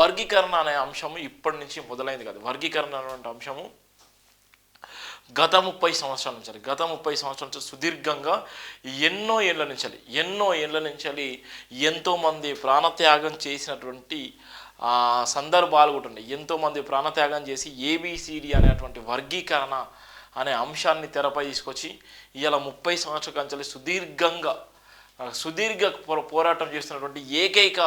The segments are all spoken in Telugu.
వర్గీకరణ అనే అంశము ఇప్పటి నుంచి మొదలైంది కాదు. వర్గీకరణ అనేటువంటి అంశము గత ముప్పై సంవత్సరాల నుంచి గత ముప్పై సంవత్సరాల నుంచి సుదీర్ఘంగా ఎన్నో ఏళ్ళ నుంచి ఎన్నో ఏళ్ళ నుంచి ఎంతోమంది ప్రాణత్యాగం చేసినటువంటి సందర్భాలు కూడా ఉన్నాయి. ఎంతోమంది ప్రాణత్యాగం చేసి ఏబిసిడి అనేటువంటి వర్గీకరణ అనే అంశాన్ని తెరపై తీసుకొచ్చి ఇలా ముప్పై సంవత్సరాల కంచెలు సుదీర్ఘంగా సుదీర్ఘ పోరాటం చేస్తున్నటువంటి ఏకైక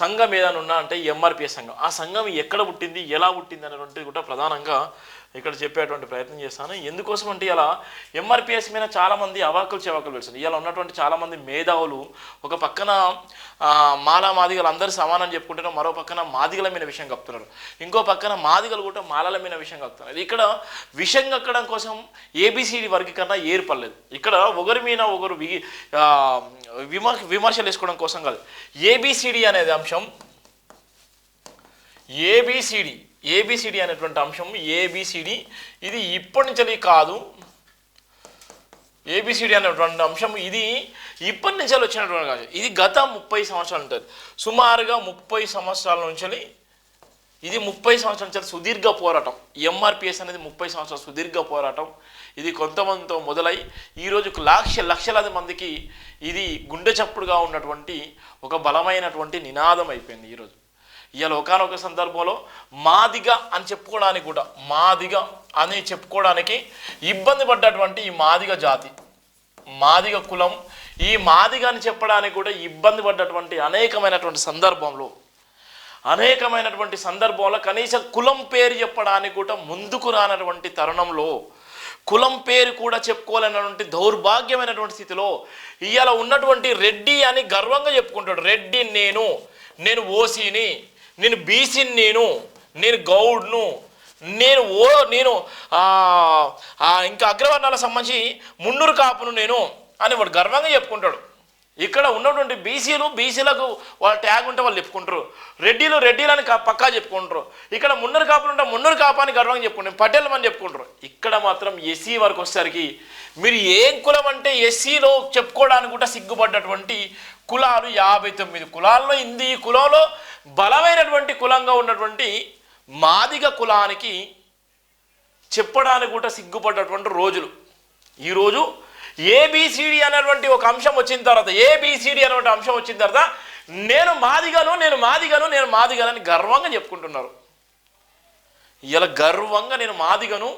సంఘం ఏదైనా ఉన్నా అంటే ఎంఆర్పిఎస్ సంఘం. ఆ సంఘం ఎక్కడ పుట్టింది ఎలా పుట్టింది అనేటువంటిది కూడా ప్రధానంగా ఇక్కడ చెప్పేటువంటి ప్రయత్నం చేస్తాను. ఎందుకోసం అంటే ఇలా ఎంఆర్పిఎస్ మీద చాలామంది అవాకులు చెవాకులు పెడుతుంది ఇలా ఉన్నటువంటి చాలామంది మేధావులు ఒక పక్కన మాలా మాదిగలు అందరూ సమానం చెప్పుకుంటున్నారు మరో పక్కన మాదిగల మీద విషయం కప్పుతున్నారు. ఇంకో పక్కన మాదిగలు కూడా మాలల మీద విషయం కప్తున్నారు ఇక్కడ విషయం కక్కడం కోసం ఏబిసిడి వర్గీకరణ ఏర్పడలేదు. ఇక్కడ ఒకరి మీద ఒకరు వి విమర్శ విమర్శలు వేసుకోవడం కోసం కాదు. ఏబిసిడి అనేది అంశం ఏబిసిడి ఏబిసిడి అనేటువంటి అంశం ఏబిసిడి ఇది ఇప్పటి నుంచి కాదు. ఏబిసిడి అనేటువంటి అంశం ఇది ఇప్పటి నుంచి వచ్చినటువంటి కాదు. ఇది గత ముప్పై సంవత్సరాలు ఉంటుంది. సుమారుగా ముప్పై సంవత్సరాల నుంచి ఇది ముప్పై సంవత్సరాల చాలా సుదీర్ఘ పోరాటం. ఎంఆర్పిఎస్ అనేది ముప్పై సంవత్సరాల సుదీర్ఘ పోరాటం. ఇది కొంతమందితో మొదలై ఈరోజు లక్ష లక్షలాది మందికి ఇది గుండె చప్పుడుగా ఉన్నటువంటి ఒక బలమైనటువంటి నినాదం అయిపోయింది ఈరోజు ఇవాళ ఒకనొక సందర్భంలో మాదిగ అని చెప్పుకోవడానికి కూడా మాదిగ అని చెప్పుకోవడానికి ఇబ్బంది పడ్డటువంటి ఈ మాదిగ జాతి మాదిగ కులం ఈ మాదిగ అని చెప్పడానికి కూడా ఇబ్బంది పడ్డటువంటి అనేకమైనటువంటి సందర్భంలో అనేకమైనటువంటి సందర్భంలో కనీసం కులం పేరు చెప్పడానికి కూడా ముందుకు రానటువంటి తరుణంలో కులం పేరు కూడా చెప్పుకోలేనటువంటి దౌర్భాగ్యమైనటువంటి స్థితిలో ఇవాళ ఉన్నటువంటి రెడ్డి అని గర్వంగా చెప్పుకుంటాడు. రెడ్డి నేను నేను ఓసీని నేను బీసీని నేను నేను గౌడ్ను నేను ఓ నేను ఇంకా అగ్రవర్ణాలకు సంబంధించి మున్నూరు కాపును నేను అని వాడు గర్వంగా చెప్పుకుంటాడు. ఇక్కడ ఉన్నటువంటి బీసీలు బీసీలకు వాళ్ళ ట్యాగ్ ఉంటే వాళ్ళు చెప్పుకుంటారు. రెడ్డిలు రెడ్డిలని పక్కా చెప్పుకుంటారు. ఇక్కడ మున్నరు కాపులు ఉంటే మున్నరు కాపాని గర్వంగా చెప్పుకుంటారు. పటేల్ అని చెప్పుకుంటారు. ఇక్కడ మాత్రం ఎస్సీ వరకు వచ్చేసరికి మీరు ఏం కులం అంటే ఎస్సీలో చెప్పుకోవడానికి కూడా సిగ్గుపడ్డటువంటి కులాలు యాభై తొమ్మిది కులాల్లో ఇంది ఈ కులంలో బలమైనటువంటి కులంగా ఉన్నటువంటి మాదిగ కులానికి చెప్పడానికి కూడా సిగ్గుపడ్డటువంటి రోజులు. ఈరోజు ఏబిసిడి అనేటువంటి ఒక అంశం వచ్చిన తర్వాత ఏబిసిడి అనేటువంటి అంశం వచ్చిన తర్వాత నేను మాదిగను నేను మాదిగను నేను మాదిగనని గర్వంగా చెప్పుకుంటున్నారు. ఇలా గర్వంగా నేను మాదిగను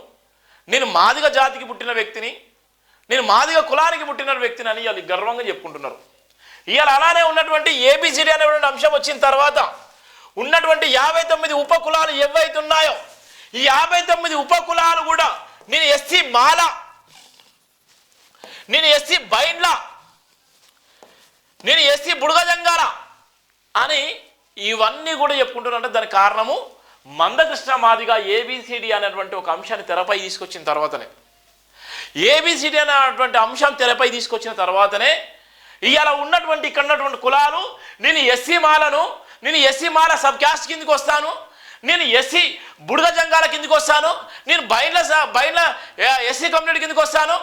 నేను మాదిగ జాతికి పుట్టిన వ్యక్తిని నేను మాదిగ కులానికి పుట్టిన వ్యక్తిని అని వాళ్ళు గర్వంగా చెప్పుకుంటున్నారు. ఇవాళ అలానే ఉన్నటువంటి ఏబిసిడి అనేటువంటి అంశం వచ్చిన తర్వాత ఉన్నటువంటి యాభై తొమ్మిది ఉప కులాలు ఏవైతే ఉన్నాయో ఈ యాభై తొమ్మిది ఉప కులాలు కూడా నేను ఎస్సీ మాల నేను ఎస్సీ బైండ్లా. నేను ఎస్సీ బుడగజంగారా అని ఇవన్నీ కూడా చెప్పుకుంటున్నారంటే దానికి కారణము మందకృష్ణ మాదిగా ఏబిసిడి అనేటువంటి ఒక అంశాన్ని తెరపై తీసుకొచ్చిన తర్వాతనే. ఏబిసిడి అనేటువంటి అంశం తెరపై తీసుకొచ్చిన తర్వాతనే ఇవాళ ఉన్నటువంటి ఇక్కడ ఉన్నటువంటి కులాలు నేను ఎస్సీ మాలను నేను ఎస్సీ మాల సబ్ క్యాస్ట్ కిందకి వస్తాను నేను ఎస్సీ బుడగ జంగాల కిందకి వస్తాను నేను బయట స- ఎస్సీ కమ్యూనిటీ కిందకి వస్తాను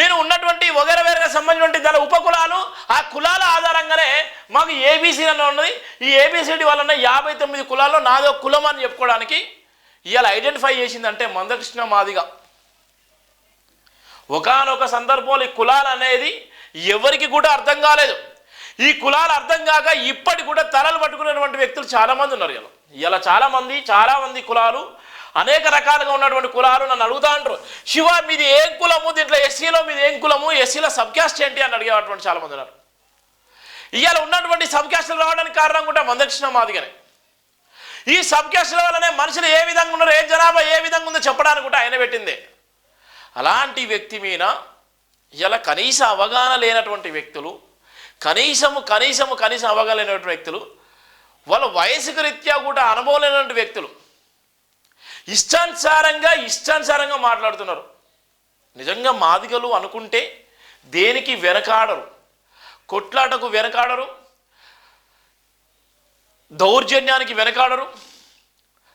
నేను ఉన్నటువంటి వగేర వేరే సంబంధించినటువంటి దాని ఉపకులాలు ఆ కులాల ఆధారంగానే మాకు ఏబీసీ అని ఉన్నది. ఈ ఏబీసీడీ వలన యాభై తొమ్మిది కులాల్లో నాదో కులం అని చెప్పుకోవడానికి ఇవాళ ఐడెంటిఫై చేసిందంటే మందకృష్ణ మాదిగా. ఒకానొక సందర్భంలో ఈ కులాలు అనేది ఎవరికి కూడా అర్థం కాలేదు. ఈ కులాలు అర్థం కాక ఇప్పటికి కూడా తలలు పట్టుకునేటువంటి వ్యక్తులు చాలామంది ఉన్నారు ఇలా ఇలా చాలామంది చాలామంది కులాలు అనేక రకాలుగా ఉన్నటువంటి కులాలు నన్ను అడుగుతా అంటారు శివ మీది ఏం కులము? దీంట్లో ఎస్సీలో మీది ఏం కులము? ఎస్సీలో సబ్కాస్ట్ ఏంటి? అని అడిగేటువంటి చాలామంది ఉన్నారు. ఇవాళ ఉన్నటువంటి సబ్కాస్టులు రావడానికి కారణం కూడా మందక్షిణ మాదిగానే. ఈ సబ్క్యాస్ట్ల వల్లనే మనుషులు ఏ విధంగా ఉన్నారు ఏ జనాభా ఏ విధంగా ఉందో చెప్పడానికి కూడా ఆయన పెట్టిందే. అలాంటి వ్యక్తి మీద ఇలా కనీస అవగాహన లేనటువంటి వ్యక్తులు కనీసము కనీసము కనీసం అవగాహన లేనటువంటి వ్యక్తులు వాళ్ళ వయసుకు రీత్యా కూడా అనుభవం లేనటువంటి వ్యక్తులు ఇష్టానుసారంగా ఇష్టానుసారంగా మాట్లాడుతున్నారు. నిజంగా మాదిగలు అనుకుంటే దేనికి వెనకాడరు? కొట్లాటకు వెనకాడరు? దౌర్జన్యానికి వెనకాడరు?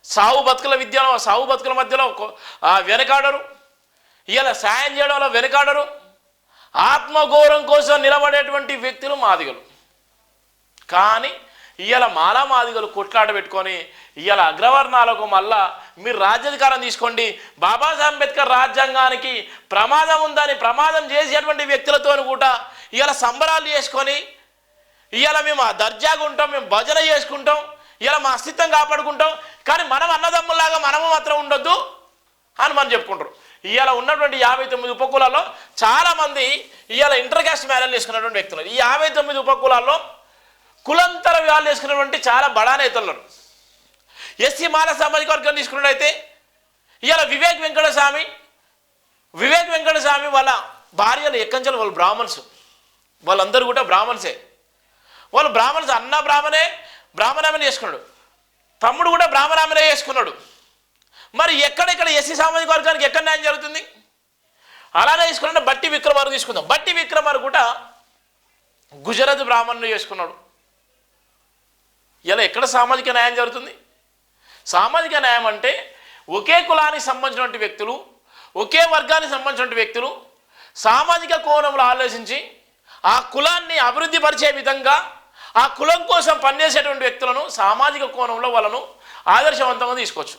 సావు బతుకుల విద్యలో సావు బతుకుల మధ్యలో ఆ వెనకాడరు? ఇలా సాయం చేయడంలో వెనకాడరు? ఆత్మగౌరవం కోసం నిలబడేటువంటి వ్యక్తులు మాదిగలు. కానీ ఇవాళ మాలామాదిగలు కొట్లాట పెట్టుకొని ఇవాళ అగ్రవర్ణాలకు మళ్ళా మీరు రాజ్యాధికారం తీసుకోండి. బాబాసాహెబ్ అంబేద్కర్ రాజ్యాంగానికి ప్రమాదం ఉందని ప్రమాదం చేసేటువంటి వ్యక్తులతో కూడా ఇవాళ సంబరాలు చేసుకొని ఇవాళ మేము ఆ దర్జాగా ఉంటాం మేము భజన చేసుకుంటాం ఇలా మా అస్తిత్వం కాపాడుకుంటాం. కానీ మనం అన్నదమ్ములాగా మనము మాత్రం ఉండొద్దు అని మనం చెప్పుకుంటారు. ఇవాళ ఉన్నటువంటి యాభై తొమ్మిది ఉపకులాల్లో చాలామంది ఇవాళ ఇంటర్ క్యాస్ట్ మ్యారేజ్ చేసుకున్నటువంటి వ్యక్తులు. ఈ యాభై తొమ్మిది ఉపకులాల్లో కులంతర వివాహాలు చేసుకున్నటువంటి చాలా బడా నేతలు ఎస్సీ మాల సామాజిక వర్గం తీసుకున్నట్టయితే ఇవాళ వివేక్ వెంకటస్వామి వివేక్ వెంకటస్వామి వాళ్ళ భార్యలు ఎక్కంచెలు వాళ్ళు బ్రాహ్మణ్స్. వాళ్ళందరూ కూడా బ్రాహ్మణ్సే. వాళ్ళు బ్రాహ్మణ్స్ అన్న బ్రాహ్మణే బ్రాహ్మణామని చేసుకున్నాడు. తమ్ముడు కూడా బ్రాహ్మణామనే చేసుకున్నాడు. మరి ఎక్కడెక్కడ ఎస్సీ సామాజిక వర్గానికి ఎక్కడ న్యాయం జరుగుతుంది? అలానే తీసుకున్నా బట్టి విక్రమార్కు తీసుకుందాం. బట్టి విక్రమార్కు కూడా గుజరాత్ బ్రాహ్మణుడు చేసుకున్నాడు. ఇలా ఎక్కడ సామాజిక న్యాయం జరుగుతుంది? సామాజిక న్యాయం అంటే ఒకే కులానికి సంబంధించినటువంటి వ్యక్తులు ఒకే వర్గానికి సంబంధించినటువంటి వ్యక్తులు సామాజిక కోణంలో ఆలోచించి ఆ కులాన్ని అభివృద్ధి పరిచే విధంగా ఆ కులం కోసం పనిచేసేటువంటి వ్యక్తులను సామాజిక కోణంలో వాళ్ళను ఆదర్శవంతంగా తీసుకోవచ్చు.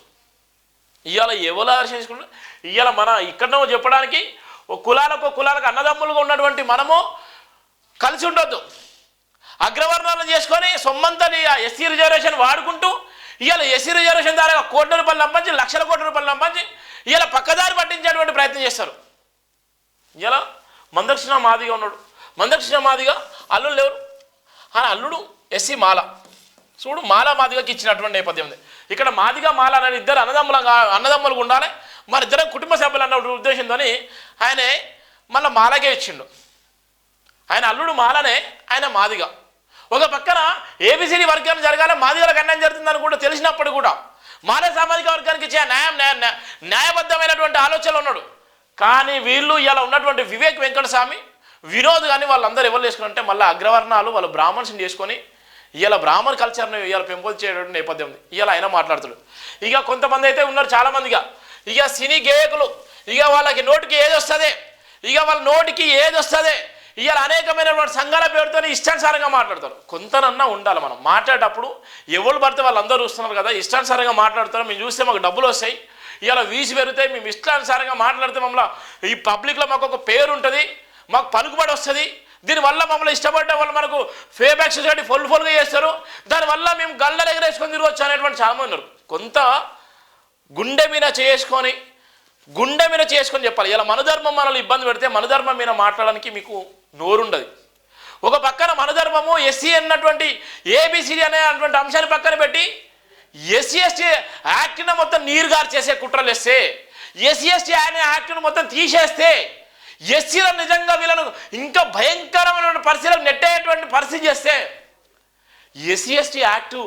ఇవాళ ఎవరు ఆదర్శం ఇవాళ మన ఇక్కడ చెప్పడానికి ఒక కులాలకు కులాలకు అన్నదమ్ములుగా ఉన్నటువంటి మనము కలిసి ఉండొద్దు. అగ్రవర్ణాలను చేసుకొని సొమ్మంతని ఆ ఎస్సీ రిజర్వేషన్ వాడుకుంటూ ఇవాళ ఎస్సీ రిజర్వేషన్ ద్వారా కోట్ల రూపాయలు నంపించి లక్షల కోట్ల రూపాయలు నంపించి ఇవాళ పక్కదారి పట్టించేటువంటి ప్రయత్నం చేస్తారు. ఇలా మందక్షిణ మాదిగా ఉన్నాడు. మందక్షిణ మాదిగా అల్లుడు లేరు ఆ అల్లుడు ఎస్సీ మాల. చూడు మాల మాదిగకి ఇచ్చినటువంటి నేపథ్యం ఉంది. ఇక్కడ మాదిగా మాల అనే ఇద్దరు అన్నదమ్ముల అన్నదమ్ములుగా ఉండాలి. మరి ఇద్దరు కుటుంబ సభ్యులు అన్న ఉద్దేశంతో ఆయనే మళ్ళీ మాలకే ఇచ్చిండు. ఆయన అల్లుడు మాలనే ఆయన మాదిగా. ఒక పక్కన ఏబిసిడి వర్గాన్ని జరగాలి మాదిగలకు అన్యాయం జరుగుతుందని కూడా తెలిసినప్పుడు కూడా మాల సామాజిక వర్గానికి ఇచ్చే న్యాయం న్యాయ- న్యాయ- న్యాయబద్ధమైనటువంటి ఆలోచనలు ఉన్నాడు. కానీ వీళ్ళు ఇలా ఉన్నటువంటి వివేక్ వెంకటస్వామి వినోద్ కానీ వాళ్ళందరూ ఎవరు చేసుకున్నారంటే మళ్ళీ అగ్రవర్ణాలు వాళ్ళు బ్రాహ్మణ్స్ని చేసుకొని ఇలా బ్రాహ్మణ కల్చర్ని ఇవాళ చేయడం నేపథ్యం ఉంది. ఇవాళ ఆయన మాట్లాడుతాడు ఇక కొంతమంది అయితే ఉన్నారు చాలామందిగా. ఇక సినీ గేయకులు ఇక వాళ్ళకి నోటికి ఏది వస్తుంది? ఇక వాళ్ళ నోటికి ఏది వస్తుంది? ఇవాళ అనేకమైనటువంటి సంఘాల పేరుతో ఇష్టానుసారంగా మాట్లాడతారు. కొంతనన్నా ఉండాలి మనం. మాట్లాడేటప్పుడు ఎవరు పడితే వాళ్ళందరూ చూస్తున్నారు కదా ఇష్టానుసారంగా మాట్లాడతారు. మేము చూస్తే మాకు డబ్బులు వస్తాయి. ఇవాళ వీసి పెరుగుతాయి మేము ఇష్టానుసారంగా మాట్లాడితే మమ్మల్ని ఈ పబ్లిక్లో మాకు ఒక పేరు ఉంటుంది మాకు పలుకుబడి వస్తుంది. దీనివల్ల మమ్మల్ని ఇష్టపడ్డ వాళ్ళు మనకు ఫేబ్యాక్ సొసైటీ ఫుల్ ఫుల్గా చేస్తారు. దానివల్ల మేము గళ్ళలు ఎగరేసుకొని తిరగచ్చు అనేటువంటి చాలామంది ఉన్నారు. కొంత గుండె మీద చేసుకొని గుండె మీద చేసుకొని చెప్పాలి. ఇలా మనధర్మం మనల్ని ఇబ్బంది పెడితే మనధర్మం మీద మాట్లాడడానికి మీకు నోరుండదు. ఒక పక్కన మనధర్మము ఎస్సీ అన్నటువంటి ఏబిసిడి అనే అటువంటి అంశాన్ని పక్కన పెట్టి ఎస్సీ ఎస్టీ యాక్ట్ని మొత్తం నీరుగారు చేసే కుట్రలు వేస్తే ఎస్సీ ఎస్టీ అనే యాక్ట్ను మొత్తం తీసేస్తే ఎస్సీలో నిజంగా వీళ్ళను ఇంకా భయంకరమైన పరిస్థితులకు నెట్టేటువంటి పరిస్థితి చేస్తే ఎస్సీ ఎస్టీ యాక్టు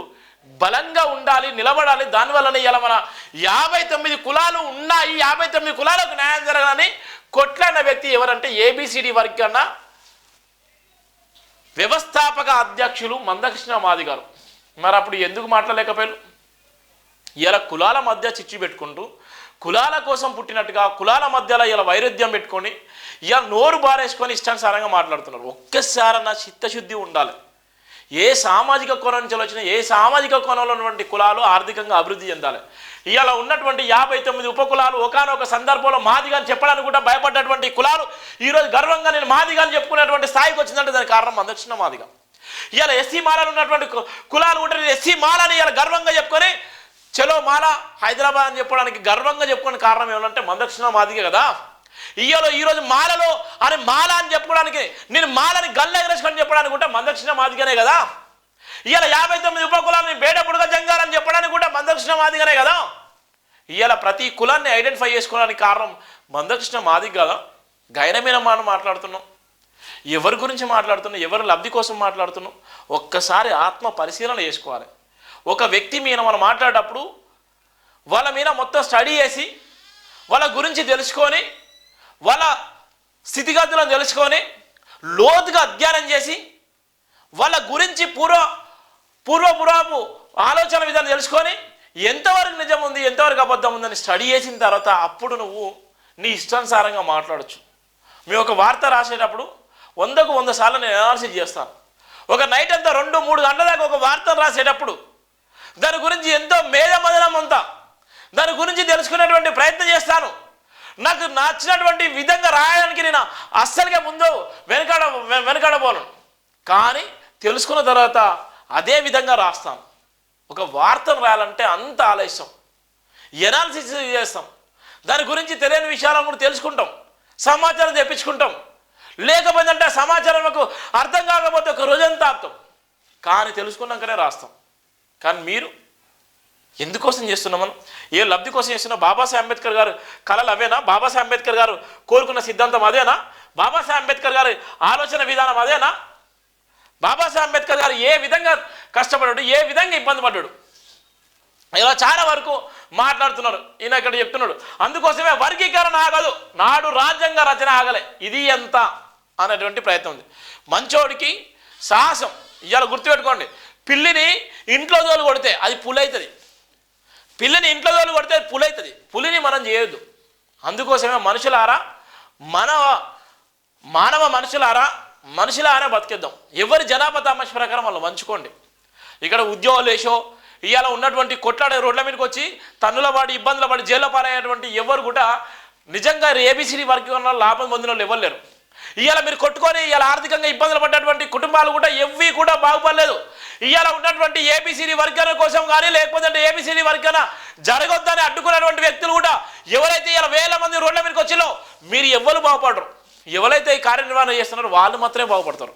బలంగా ఉండాలి నిలబడాలి. దానివల్లనే ఇలా మన యాభై తొమ్మిది కులాలు ఉన్నాయి. యాభై తొమ్మిది కులాలకు న్యాయం జరగాలని కొట్లాడిన వ్యక్తి ఎవరంటే ఏబిసిడి వర్గన్న వ్యవస్థాపక అధ్యక్షులు మందకృష్ణ మాది గారు. మరి అప్పుడు ఎందుకు మాట్లాడలేకపోయారు? ఇలా కులాల మధ్య చిచ్చు పెట్టుకుంటూ కులాల కోసం పుట్టినట్టుగా కులాల మధ్యలో ఇలా వైరుధ్యం పెట్టుకొని ఇలా నోరు బారేసుకొని ఇష్టానుసారంగా మాట్లాడుతున్నారు. ఒక్కసారన్నా చిత్తశుద్ధి ఉండాలి. ఏ సామాజిక కోణం నుంచి వచ్చిన ఏ సామాజిక కోణంలో ఉన్నటువంటి కులాలు ఆర్థికంగా అభివృద్ధి చెందాలి. ఇవాళ ఉన్నటువంటి యాభై తొమ్మిది ఉపకులాలు ఒకనొక సందర్భంలో మాదిగా అని చెప్పడానికి కూడా భయపడ్డటువంటి కులాలు ఈరోజు గర్వంగా నేను మాదిగా అని చెప్పుకునేటువంటి స్థాయికి వచ్చిందంటే దానికి కారణం అందక్షిణ మాదిగా. ఇవాళ ఎస్సీ మాలలు ఉన్నటువంటి కులాలు కూడా ఎస్సీ మాలని ఇవాళ గర్వంగా చెప్పుకొని చలో మాల హైదరాబాద్ అని చెప్పడానికి గర్వంగా చెప్పుకునే కారణం ఏమంటే మందక్షిణ మాదిగే కదా. ఇయ్యలో ఈరోజు మాలలో అని మాల అని చెప్పుకోవడానికి నేను మాలని గల్ల ఎగరేసుకొని చెప్పడానికి కూడా మందక్షిణ మాదిగనే కదా? ఇవాళ యాభై తొమ్మిది ఉపకులాన్ని బేడపుడుగా జంగాలని చెప్పడానికి కూడా మందక్షిణ మాదిగనే కదా? ఇవాళ ప్రతి కులాన్ని ఐడెంటిఫై చేసుకోవడానికి కారణం మందకృష్ణ మాదిగ కదా? గైనమైన మనం మాట్లాడుతున్నాం. ఎవరి గురించి మాట్లాడుతున్నాం? ఎవరి లబ్ధి కోసం మాట్లాడుతున్నాం? ఒక్కసారి ఆత్మ పరిశీలన చేసుకోవాలి. ఒక వ్యక్తి మీద మనం మాట్లాడేటప్పుడు వాళ్ళ మీద మొత్తం స్టడీ చేసి వాళ్ళ గురించి తెలుసుకొని వాళ్ళ స్థితిగతులను తెలుసుకొని లోతుగా అధ్యయనం చేసి వాళ్ళ గురించి పూర్వ పూర్వపురాపు ఆలోచన విధానం తెలుసుకొని ఎంతవరకు నిజం ఉంది ఎంతవరకు అబద్ధం ఉందని స్టడీ చేసిన తర్వాత అప్పుడు నువ్వు నీ ఇష్టానుసారంగా మాట్లాడచ్చు. మేము ఒక వార్త రాసేటప్పుడు వందకు వంద సార్లు నేను అనాలిసిస్ చేస్తాను. ఒక నైట్ అంతా రెండు మూడు గంటల దాకా ఒక వార్తను రాసేటప్పుడు దాని గురించి ఎంతో మేధమదనం అంతా దాని గురించి తెలుసుకునేటువంటి ప్రయత్నం చేస్తాను. నాకు నచ్చినటువంటి విధంగా రాయడానికి నేను అస్సలుగా ముందు వెనకాడ వె- వెనకాడబోను కానీ తెలుసుకున్న తర్వాత అదే విధంగా రాస్తాను. ఒక వార్తను రాయాలంటే అంత ఆలస్యం. ఎనాలిసిస్ చేస్తాం. దాని గురించి తెలియని విషయాలను కూడా తెలుసుకుంటాం. సమాచారం తెప్పించుకుంటాం. లేకపోయిందంటే ఆ సమాచారం మాకు అర్థం కాకపోతే ఒక రోజంతా ఆపుతాం. కానీ తెలుసుకున్నాకనే రాస్తాం. కానీ మీరు ఎందుకోసం చేస్తున్నాం మనం? ఏ లబ్ధి కోసం చేస్తున్నా? బాబాసాహెబ్ అంబేద్కర్ గారు కళలు అవేనా? బాబాసాహెబ్ అంబేద్కర్ గారు కోరుకున్న సిద్ధాంతం అదేనా? బాబాసాహెబ్ అంబేద్కర్ గారి ఆలోచన విధానం అదేనా? బాబాసాహెబ్ అంబేద్కర్ గారు ఏ విధంగా కష్టపడ్డాడు? ఏ విధంగా ఇబ్బంది పడ్డాడు? ఇలా చాలా వరకు మాట్లాడుతున్నారు ఈయన ఇక్కడ చెప్తున్నాడు. అందుకోసమే వర్గీకరణ ఆగదు. నాడు రాజ్యాంగ రచన ఆగలే. ఇది ఎంత అనేటువంటి ప్రయత్నం ఉంది. మంచోడికి సాహసం. ఇవాళ గుర్తుపెట్టుకోండి. పిల్లిని ఇంట్లో తోలు కొడితే అది పులవుతుంది పిల్లని ఇంట్లో వాళ్ళు కొడితే పులి అవుతుంది పులిని మనం చేయొద్దు. అందుకోసమే మనుషులారా మన మానవ మనుషులారా మనుషులారా బతికేద్దాం. ఎవరి జనాభా తమాష ప్రకారం వాళ్ళు మంచుకోండి ఇక్కడ ఉద్యోగాలు వేసో ఇవాళ ఉన్నటువంటి కొట్లాడే రోడ్ల మీదకి వచ్చి తన్నుల పడి ఇబ్బందుల పడి జైల్లో పాలయ్యేటువంటి ఎవరు కూడా నిజంగా ఏబిసిడి వర్గం లాభం పొందిన వాళ్ళు ఎవరు లేరు. ఇవాళ మీరు కొట్టుకొని ఇవాళ ఆర్థికంగా ఇబ్బందులు పడ్డటువంటి కుటుంబాలు కూడా ఎవ్వి కూడా బాగుపడలేదు. ఇవాళ ఉన్నటువంటి ఏబిసిడి వర్గాల కోసం కానీ లేకపోతే ఏబిసిడి వర్గాన జరగొద్దని అడ్డుకున్నటువంటి వ్యక్తులు కూడా ఎవరైతే ఇలా వేల మంది రోడ్ల మీదకి వచ్చిలో మీరు ఎవ్వరు బాగుపడరు. ఎవరైతే ఈ కార్యనిర్వహణ చేస్తున్నారో వాళ్ళు మాత్రమే బాగుపడతారు.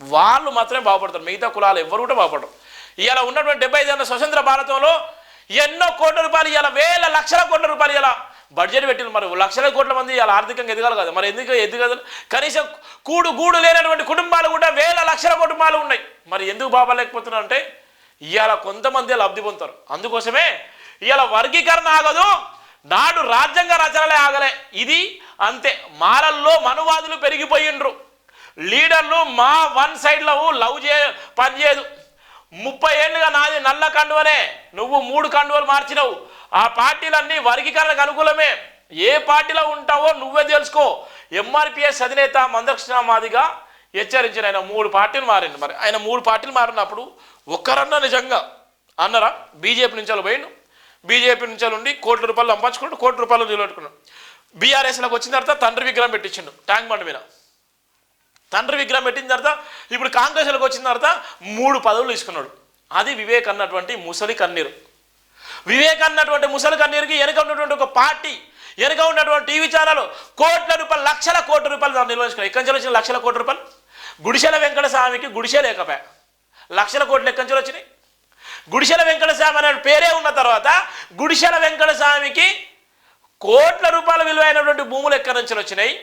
వాళ్ళు మాత్రమే బాగుపడతారు. మిగతా కులాలు ఎవరు కూడా బాగుపడరు. ఇవాళ ఉన్నటువంటి డెబ్బై ఐదు స్వతంత్ర భారతంలో ఎన్నో కోట్ల రూపాయలు ఇవాళ వేల లక్షల కోట్ల రూపాయలు ఇలా బడ్జెట్ పెట్టిన మరి లక్షల కోట్ల మంది ఇలా ఆర్థికంగా ఎదగాలి కదా. మరి ఎందుకు ఎదగదు కనీసం కూడు గూడు లేనటువంటి కుటుంబాలు కూడా వేల లక్షల కుటుంబాలు ఉన్నాయి. మరి ఎందుకు బాబాలేకపోతున్నారు అంటే ఇవాళ కొంతమంది లబ్ధి పొందుతారు. అందుకోసమే ఇవాళ వర్గీకరణ ఆగదు. నాడు రాజ్యాంగ రచనలే ఆగలే. ఇది అంతే. మాలల్లో మనువాదులు పెరిగిపోయిండ్రు. లీడర్లు మా వన్ సైడ్లో లవ్ చే పని చేయదు ముప్పై ఏళ్ళుగా నాది నల్ల కండువనే. నువ్వు మూడు కండువలు మార్చినావు. ఆ పార్టీలన్నీ వర్గీకరణకు అనుకూలమే. ఏ పార్టీలో ఉంటావో నువ్వే తెలుసుకో. ఎంఆర్పిఎస్ అధినేత మందకృష్ణ మాదిగా హెచ్చరించిన ఆయన మూడు పార్టీలు మారిండు మరి. ఆయన మూడు పార్టీలు మారినప్పుడు ఒక్కరన్నా నిజంగా అన్నరా? బీజేపీ నుంచి వాళ్ళు పోయిండు. బీజేపీ నుంచి ఉండి కోట్ల రూపాయలు సంపాదించుకుంటూ కోట్ల రూపాయలు నిలబెట్టుకున్నాడు. బీఆర్ఎస్లోకి వచ్చిన తర్వాత తండ్రి విగ్రహం పెట్టించిండు ట్యాంక్ బండ్ మీద. తండ్రి విగ్రహం పెట్టిన తర్వాత ఇప్పుడు కాంగ్రెస్లోకి వచ్చిన తర్వాత మూడు పదవులు తీసుకున్నాడు. అది వివేక్ అన్నటువంటి ముసలి కన్నీరు. వివేక్ అన్నటువంటి ముసలి కన్నీరుకి వెనక ఉన్నటువంటి ఒక పార్టీ వెనుక ఉన్నటువంటి టీవీ ఛానల్ కోట్ల రూపాయలు లక్షల కోట్ల రూపాయలు దాన్ని నిర్వహించుకున్నాయి ఎక్కడి నుంచి వచ్చిన లక్షల కోట్ల రూపాయలు? గుడిసెల వెంకట స్వామికి గుడిసె లేకపోయా? లక్షల కోట్లు ఎక్కడి నుంచి వచ్చినాయి? గుడిసెల వెంకట స్వామి అనే పేరే ఉన్న తర్వాత గుడిసెల వెంకట స్వామికి కోట్ల రూపాయల విలువైనటువంటి భూములు ఎక్కడి నుంచి వచ్చినాయి?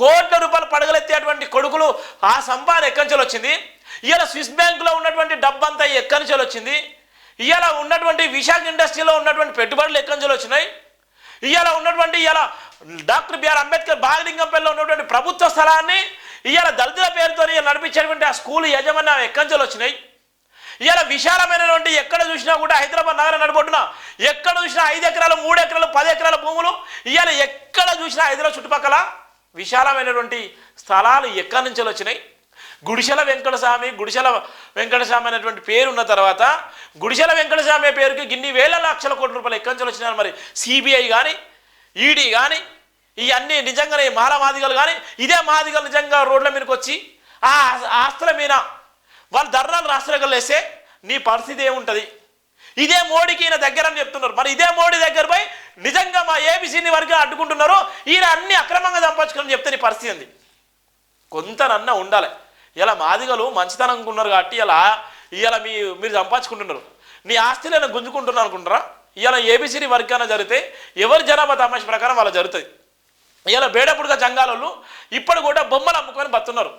కోట్ల రూపాయలు పడగలెత్తేటువంటి కొడుకులు ఆ సంపాదన ఎక్కడి నుంచి వచ్చింది? ఇలా స్విస్ బ్యాంకులో ఉన్నటువంటి డబ్బంతా ఎక్కడి నుంచి వచ్చింది? ఇవాళ ఉన్నటువంటి విశాఖ ఇండస్ట్రీలో ఉన్నటువంటి పెట్టుబడులు ఎక్కడి నుంచి వచ్చినాయి? ఇవాళ ఉన్నటువంటి ఇవాళ డాక్టర్ బిఆర్ అంబేద్కర్ బాగలింగంపల్లిలో ఉన్నటువంటి ప్రభుత్వ స్థలాన్ని ఇవాళ దళితుల పేరుతో నడిపించేటువంటి ఆ స్కూల్ యజమాని ఎక్కడి నుంచి వచ్చినాయి? ఇవాళ విశాలమైనటువంటి ఎక్కడ చూసినా కూడా హైదరాబాద్ నగరం నడబొట్టున ఎక్కడ చూసినా ఐదు ఎకరాలు మూడు ఎకరాలు పది ఎకరాల భూములు ఇవాళ ఎక్కడ చూసినా హైదరాబాద్ చుట్టుపక్కల విశాలమైనటువంటి స్థలాలు ఎక్కడి నుంచి వచ్చినాయి? గుడిసెల వెంకటస్వామి గుడిసెల వెంకటస్వామి అనేటువంటి పేరు ఉన్న తర్వాత గుడిసెల వెంకటస్వామి పేరుకి గిన్ని వేల లక్షల కోట్ల రూపాయలు ఎక్కడి నుంచి మరి. సిబిఐ కానీ ఈడీ కానీ ఇవన్నీ నిజంగానే మాల మాదిగలు కానీ ఇదే మాదిగలు నిజంగా రోడ్ల మీదకి వచ్చి ఆ ఆస్తుల మీద వాళ్ళు ధర్నాలు రాష్ట్రగలేస్తే నీ పరిస్థితి ఏముంటుంది? ఇదే మోడీకి ఈయన దగ్గర అని చెప్తున్నారు. మరి ఇదే మోడీ దగ్గర పోయి నిజంగా మా ఏబిసిని వరకు అడ్డుకుంటున్నారు ఈయన అన్ని అక్రమంగా సంపాదించుకుని చెప్తే నీ పరిస్థితి ఉంది కొంతనన్నా ఉండాలి. ఇలా మాదిగలు మంచితనం ఉన్నారు కాబట్టి ఇలా ఇలా మీ మీరు సంపాదించుకుంటున్నారు. నీ ఆస్తిని గుంజుకుంటున్నారు అనుకుంటారా ఇలా ఏబిసిడి వర్క్ అయినా జరిగితే ఎవరి జనాభా తమాష ప్రకారం వాళ్ళ జరుగుతుంది ఇలా బేడపుడుగా జంగాలలో ఇప్పుడు కూడా బొమ్మలు అమ్ముకొని బతున్నారు.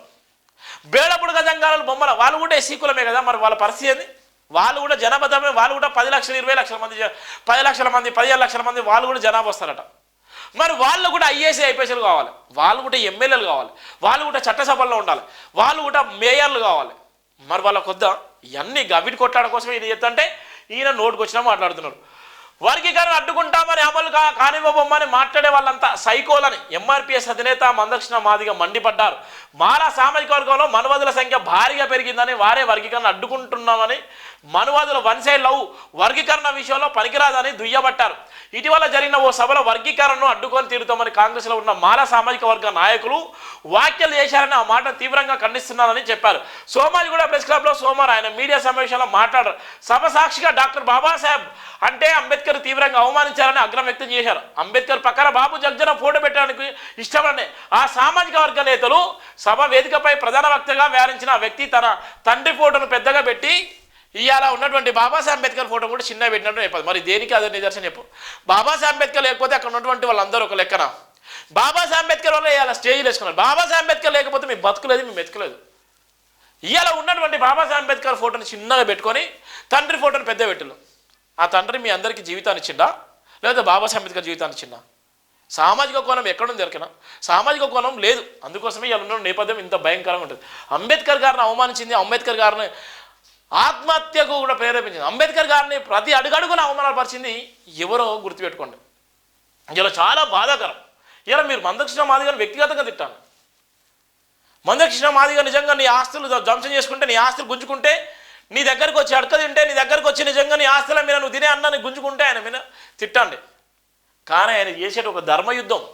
బేడపుడుగా జంగాలలో బొమ్మల వాళ్ళు కూడా ఎస్సీకులమే కదా మరి వాళ్ళ పరిస్థితి ఏంది? వాళ్ళు కూడా జనాభా వాళ్ళు కూడా పది లక్షలు ఇరవై లక్షల మంది పది లక్షల మంది పదిహేను లక్షల మంది వాళ్ళు కూడా జనాభా వస్తారట. మరి వాళ్ళు కూడా ఐఏసీ ఐపీఎస్లు కావాలి. వాళ్ళు కూడా ఎమ్మెల్యేలు కావాలి. వాళ్ళు కూడా చట్టసభల్లో ఉండాలి. వాళ్ళు కూడా మేయర్లు కావాలి. మరి వాళ్ళ కొద్ద ఇవన్నీ గవిడి కొట్లాడ కోసం ఇది చెప్తుంటే ఈయన నోటుకు వచ్చినా మాట్లాడుతున్నారు వర్గీకరణ అడ్డుకుంటామని అమలు కా కానివ్వబొమ్మని మాట్లాడే వాళ్ళంతా సైకోలని. ఎంఆర్పిఎస్ అధినేత మందక్షిణ మాదిగా మండిపడ్డారు. మాలా సామాజిక వర్గంలో మనవదుల సంఖ్య భారీగా పెరిగిందని వారే వర్గీకరణ అడ్డుకుంటున్నామని మనువాదులు వన్ సైడ్ లవ్ వర్గీకరణ విషయంలో పనికిరాదని దుయ్యబట్టారు. ఇటీవల జరిగిన ఓ సభలో వర్గీకరణను అడ్డుకొని తీరుతామని కాంగ్రెస్లో ఉన్న మాల సామాజిక వర్గ నాయకులు వ్యాఖ్యలు చేశారని ఆ మాట తీవ్రంగా ఖండిస్తున్నారని చెప్పారు. సోమాజిగూడ ప్రెస్ క్లబ్లో సోమవారం ఆయన మీడియా సమావేశంలో మాట్లాడారు. సభ సాక్షిగా డాక్టర్ బాబాసాహెబ్ అంటే అంబేద్కర్ తీవ్రంగా అవమానించారని అగ్రం వ్యక్తం చేశారు. అంబేద్కర్ పక్కన బాబు జగ్జన ఫోటో పెట్టడానికి ఇష్టపడని ఆ సామాజిక వర్గ నేతలు సభ వేదికపై ప్రధాన వక్తగా వ్యవహరించిన వ్యక్తి తన తండ్రి ఫోటోను పెద్దగా పెట్టి ఇవాళ ఉన్నటువంటి బాబాసాహెబ్ అంబేద్కర్ ఫోటో కూడా చిన్న పెట్టినట్టు చెప్పదు. మరి దేనికి అదే నిదర్శనం చెప్పు? బాబాసాహెబ్ అంబేద్కర్ లేకపోతే అక్కడ ఉన్నటువంటి వాళ్ళందరూ ఒక లెక్కన? బాబాసాహెబ్ అంబేద్కర్ వల్ల ఇవాళ స్టేజ్లు వేసుకున్నారు. బాబాసాహెబ్ అంబేద్కర్ లేకపోతే మీ బతుకులేదు మీ మెతుకులేదు. ఇవాళ ఉన్నటువంటి బాబాసాహెబ్ అంబేద్కర్ ఫోటోని చిన్నగా పెట్టుకొని తండ్రి ఫోటోని పెద్ద పెట్టులు ఆ తండ్రి మీ అందరికీ జీవితాన్ని ఇచ్చిండా? లేదా బాబాసాహెబ్ అంబేద్కర్ జీవితాన్ని ఇచ్చిండా? సామాజిక కోణం ఎక్కడుంది దొరికినా? సామాజిక కోణం లేదు. అందుకోసమే ఇలా ఉన్న నేపథ్యం ఇంత భయంకరంగా ఉంటుంది. అంబేద్కర్ గారిని అవమానించింది అంబేద్కర్ గారిని ఆత్మహత్యకు కూడా ప్రేరేపించింది. అంబేద్కర్ గారిని ప్రతి అడుగడుగున అవమానపరిచింది ఎవరో గుర్తుపెట్టుకోండి. ఇలా చాలా బాధాకరం. ఇలా మీరు మందకృష్ణ మాదిగని వ్యక్తిగతంగా తిట్టాను. మందకృష్ణ మాదిగ నిజంగా నీ ఆస్తులు ధ్వంసం చేసుకుంటే నీ ఆస్తులు గుంజుకుంటే నీ దగ్గరకు వచ్చి అడక తింటే నీ దగ్గరకు వచ్చి నిజంగా నీ ఆస్తుల మీద నువ్వు తినే అన్నాన్ని గుంజుకుంటే ఆయన మీద తిట్టండి. కానీ ఆయన చేసేట ఒక ధర్మయుద్ధం.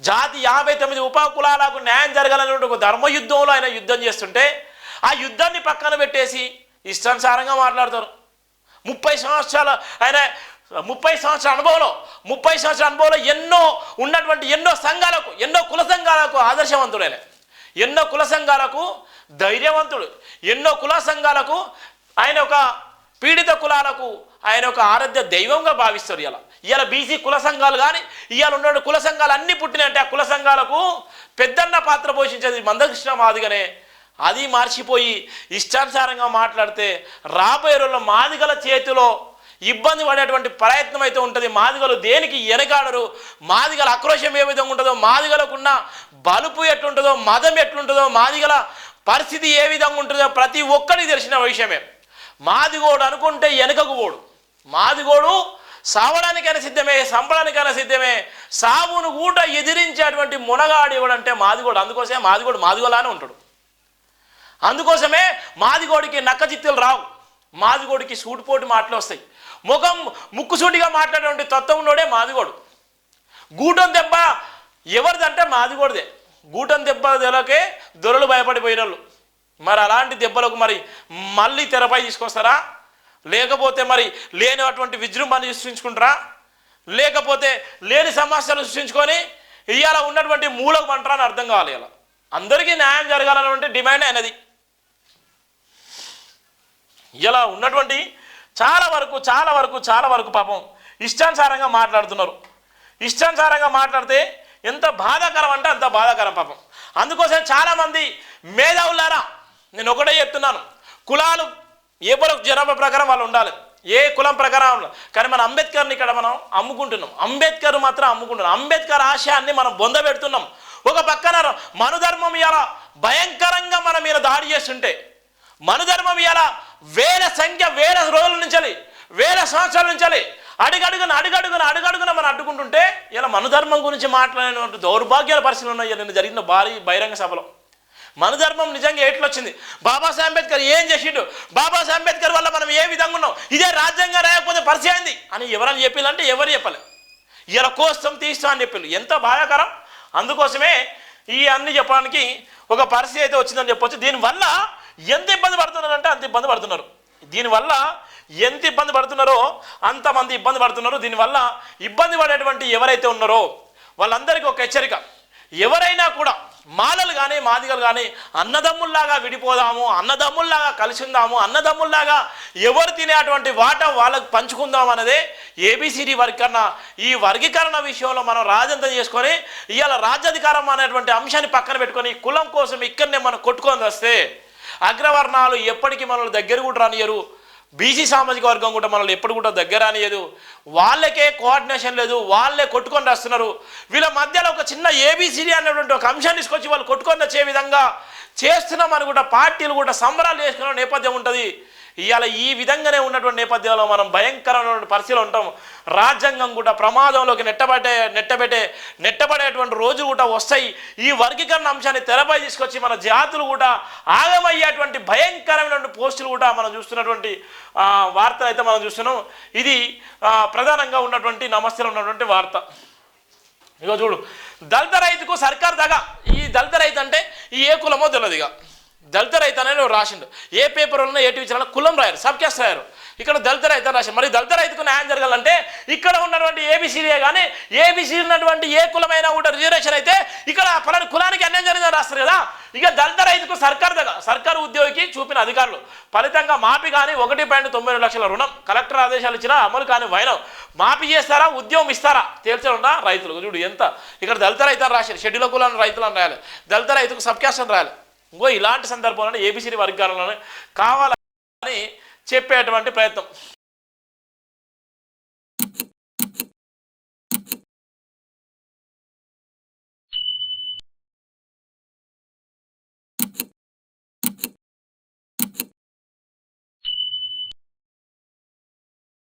జాతి యాభై తొమ్మిది ఉప కులాలకు న్యాయం జరగాలనే ఒక ధర్మయుద్ధంలో ఆయన యుద్ధం చేస్తుంటే ఆ యుద్ధాన్ని పక్కన పెట్టేసి ఇష్టానుసారంగా మాట్లాడతారు. ముప్పై సంవత్సరాల ఆయన ముప్పై సంవత్సరాల అనుభవంలో ముప్పై సంవత్సరాల అనుభవంలో ఎన్నో ఉన్నటువంటి ఎన్నో సంఘాలకు ఎన్నో కుల సంఘాలకు ఆదర్శవంతుడైన ఎన్నో కుల సంఘాలకు ధైర్యవంతుడు ఎన్నో కుల సంఘాలకు ఆయన ఒక పీడిత కులాలకు ఆయన ఒక ఆరాధ్య దైవంగా భావిస్తారు ఇలా ఇవాళ బీసీ కుల సంఘాలు కానీ ఇవాళ ఉన్న కుల సంఘాలు అన్నీ పుట్టినాయంటే ఆ కుల సంఘాలకు పెద్దన్న పాత్ర పోషించేది మందకృష్ణ మాదిగనే అది మార్చిపోయి ఇష్టానుసారంగా మాట్లాడితే రాబోయే రోజుల్లో మాదిగల చేతిలో ఇబ్బంది పడేటువంటి ప్రయత్నం అయితే ఉంటుంది. మాదిగలు దేనికి వెనకాడరు మాదిగల ఆక్రోశం ఏ విధంగా ఉంటుందో? మాదిగలకున్న బలుపు ఎట్లుంటుందో? మదం ఎట్లుంటుందో? మాదిగల పరిస్థితి ఏ విధంగా ఉంటుందో ప్రతి ఒక్కరికి తెలిసిన విషయమే. మాదిగోడు అనుకుంటే వెనుకకు పోడు. మాదిగోడు సావడానికైనా సిద్ధమే సంపడానికైనా సిద్ధమే. సావును కూడా ఎదిరించేటువంటి మునగాడు ఎవడంటే మాదిగోడు. అందుకోసమే మాదిగోడు మాదిగోలానే ఉంటాడు. అందుకోసమే మాదిగోడికి నక్క చిత్తులు రావు. మాదిగోడికి సూటిపోటు మాటలు వస్తాయి. ముఖం ముక్కుసూటిగా మాట్లాడేటువంటి తత్వం ఉన్నోడే మాదిగోడు గూటం దెబ్బ ఎవరిదంటే మాదిగోడిదే గూటం దెబ్బ దెబ్బకే దొరలు భయపడిపోయిన వాళ్ళు మరి అలాంటి దెబ్బలకు మరి మళ్ళీ తెరపై తీసుకొస్తారా? లేకపోతే మరి లేనటువంటి విజృంభాన్ని సృష్టించుకుంటారా? లేకపోతే లేని సమస్యలు సృష్టించుకొని ఇవాళ ఉన్నటువంటి మూలకు మంటారా అని అర్థం కావాలి ఇలా. అందరికీ న్యాయం జరగాలన్నటువంటి డిమాండ్ అయినది ఇలా ఉన్నటువంటి చాలా వరకు చాలా వరకు చాలా వరకు పాపం ఇష్టానుసారంగా మాట్లాడుతున్నారు. ఇష్టానుసారంగా మాట్లాడితే ఎంత బాధాకరం అంటే అంత బాధాకరం పాపం. అందుకోసం చాలామంది మేధావులారా నేను ఒకటే చెప్తున్నాను. కులాలు ఏ పొరకు జనాభా ప్రకారం వాళ్ళు ఉండాలి. ఏ కులం ప్రకారం కానీ మన అంబేద్కర్ని ఇక్కడ మనం అమ్ముకుంటున్నాం. అంబేద్కర్ మాత్రం అమ్ముకుంటున్నాం. అంబేద్కర్ ఆశయాన్ని మనం బొందబెడుతున్నాం. ఒక పక్కన మనుధర్మం ఇలా భయంకరంగా మన మీద దాడి చేస్తుంటే మనుధర్మం ఇలా వేల సంఖ్య వేల రోజుల నుంచి వేల సంవత్సరాల నుంచి అడుగడుగున అడుగడుగున అడుగడుగున మనం అడ్డుకుంటుంటే ఇలా మనుధర్మం గురించి మాట్లాడినటువంటి దౌర్భాగ్యాల పరిస్థితులు ఉన్నాయి. నిన్న జరిగిన భారీ బహిరంగ సభలో మనుధర్మం నిజంగా ఎట్లొచ్చింది? బాబాసాహెబ్ అంబేద్కర్ ఏం చేసిండు? బాబాసాహెబ్ అంబేద్కర్ వల్ల మనం ఏ విధంగా ఉన్నాం? ఇదే రాజ్యాంగం రాయకపోతే పరిచయం అయింది అని ఎవరని చెప్పిందంటే ఎవరు చెప్పలే. ఇలా కోసం తీస్తాం అని చెప్పిండు ఎంత బాధాకరం. అందుకోసమే ఈ అన్ని చెప్పడానికి ఒక పరిస్థితి అయితే వచ్చిందని చెప్పొచ్చు. దీనివల్ల ఎంత ఇబ్బంది పడుతున్నారంటే అంత ఇబ్బంది పడుతున్నారు. దీనివల్ల ఎంత ఇబ్బంది పడుతున్నారో అంతమంది ఇబ్బంది పడుతున్నారు. దీనివల్ల ఇబ్బంది పడేటువంటి ఎవరైతే ఉన్నారో వాళ్ళందరికీ ఒక హెచ్చరిక. ఎవరైనా కూడా మాలలు కానీ మాదిగలు కానీ అన్నదమ్ముల్లాగా విడిపోదాము అన్నదమ్ముల్లాగా కలిసి ఉందాము అన్నదమ్ముల్లాగా ఎవరు తినేటువంటి వాట వాళ్ళకు పంచుకుందాం అన్నదే ఏబిసిడి వర్గీకరణ. ఈ వర్గీకరణ విషయంలో మనం రాజంతం చేసుకొని ఇవాళ రాజ్యాధికారం అనేటువంటి అంశాన్ని పక్కన పెట్టుకొని కులం కోసం ఇక్కడనే మనం కొట్టుకొని వస్తే అగ్రవర్ణాలు ఎప్పటికీ మనల్ని దగ్గర కూడా రానియరు బీసీ సామాజిక వర్గం కూడా మనల్ని ఎప్పుడు కూడా దగ్గర రానియదు వాళ్ళకే కోఆర్డినేషన్ లేదు వాళ్ళే కొట్టుకొని రాస్తున్నారు. వీళ్ళ మధ్యలో ఒక చిన్న ఏబీసీడీ అనేటువంటి ఒక అంశాన్ని తీసుకొచ్చి వాళ్ళు కొట్టుకొని వచ్చే విధంగా చేస్తున్నామని కూడా పార్టీలు కూడా సంబరాలు చేసుకునే నేపథ్యం ఉంటుంది. ఇవాళ ఈ విధంగానే ఉన్నటువంటి నేపథ్యంలో మనం భయంకరమైనటువంటి పరిస్థితిలో ఉంటాం. రాజ్యాంగం కూడా ప్రమాదంలోకి నెట్టబడే నెట్టబెట్టే నెట్టబడేటువంటి రోజు కూడా వస్తాయి. ఈ వర్గీకరణ అంశాన్ని తెరపై తీసుకొచ్చి మన జాతులు కూడా ఆగమయ్యేటువంటి భయంకరమైనటువంటి పోస్టులు కూడా మనం చూస్తున్నటువంటి ఆ, వార్తలు అయితే మనం చూస్తున్నాం. ఇది ప్రధానంగా ఉన్నటువంటి నమస్తేలో ఉన్నటువంటి వార్త. ఇగో చూడు దళిత రైతుకు సర్కార్ దగా ఈ దళిత రైతు అంటే ఈ ఏ కులమో తెలియదు ఇక దళిత రైతు అనేది రాసిండు. ఏ పేపర్ ఉన్నా ఏ టీవీ ఛానల్ కులం రాయరు సబ్ క్యాస్ట్ రాయరు. ఇక్కడ దళిత రైతు రాశారు మరి దళిత రైతుకు న్యాయం జరగాలంటే ఇక్కడ ఉన్నటువంటి ఏబిసిడియే కానీ ఏబిసి ఉన్నటువంటి ఏ కులమైనా కూడా రిజర్వేషన్ అయితే ఇక్కడ పలాని కులానికి అన్యాయం జరిగిందని రాస్తారు కదా. ఇక దళిత రైతుకు సర్కార్ దగ్గర సర్కారు ఉద్యోగికి చూపిన అధికారులు ఫలితంగా మాపి కానీ ఒకటి పాయింట్ తొంభై రెండు లక్షల రుణం కలెక్టర్ ఆదేశాలు ఇచ్చినా అమలు కాని వైనం. మాపి చేస్తారా ఉద్యోగం ఇస్తారా? తేల్చకుండా రైతులు చూడు ఎంత. ఇక్కడ దళిత రైతు అని రాశారు షెడ్యూల్ కులాన్ని రైతులను రాయాలి. దళిత రైతుకు సబ్ క్యాస్ట్ అని రాయాలి. ఇంకో ఇలాంటి సందర్భంలో ఏబిసిడి వర్గాలను కావాలని చెప్పేటువంటి ప్రయత్నం.